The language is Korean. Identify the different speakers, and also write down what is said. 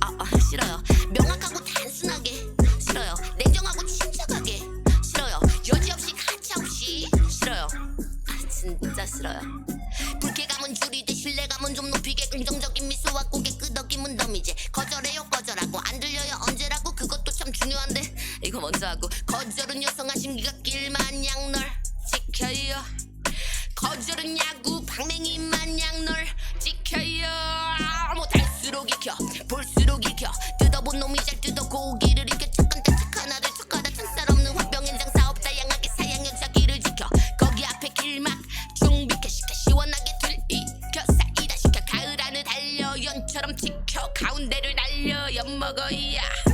Speaker 1: 아, 아 싫어요. 명확하고 단순하게. 싫어요. 냉정하고 침착하게. 싫어요. 여지없이 가차없이. 싫어요. 아 진짜 싫어요. 불쾌감은 줄이되 신뢰감은 좀 높이게 긍정적인 미소와 고개 끄덕임은 덤이제 거절해요 거절하고 안 들려요 언제라고? 그것도 참 중요한데. 이거 먼저 하고. 거절은 여성하신 기가 길만 양널 지켜요. 거절은 야구 더운 놈이 잘 뜯어 고기를 이겨 착한 단축 하나를 축하다 천살 없는 화병인장 사업 다양하게 사양형 자기를 지켜. 거기 앞에 길막 중비켜 시켜 시원하게 들이켜 사이다 시켜. 가을 안을 달려 연처럼 지켜. 가운데를 날려 엿먹어야.